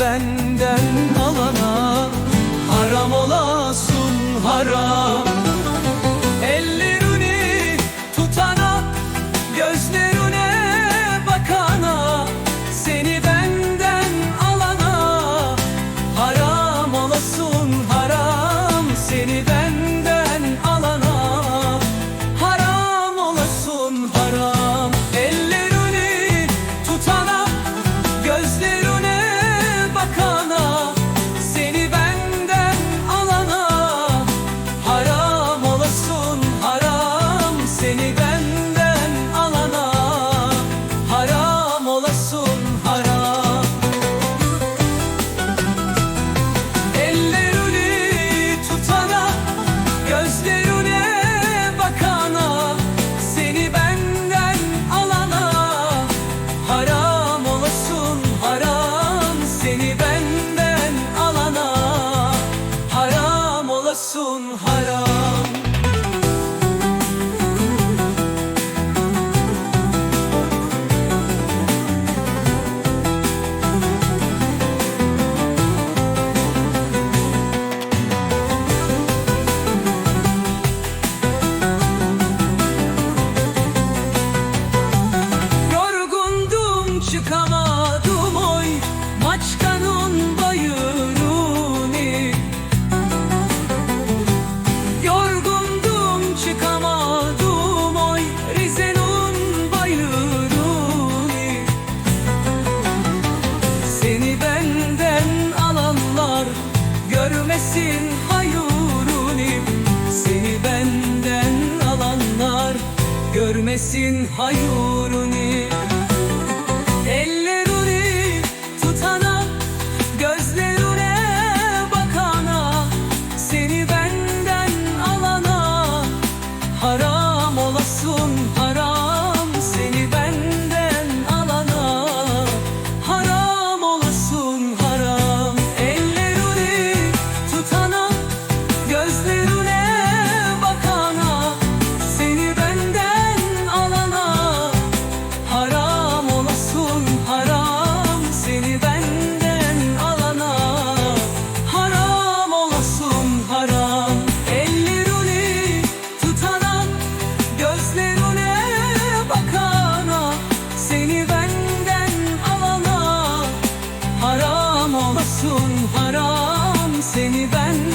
benden alana Haram olasın haram Seni benden alana. Haram olasın haram Seni benden alana. Haram olasın haram çıkamadım oy. Maçkanın bayırını. Yorgundum çıkamadım oy. Rize'nin bayırını. Seni benden alanlar Görmesin hayuruni Seni benden alanlar Görmesin hayuruni alana Haram Seni benden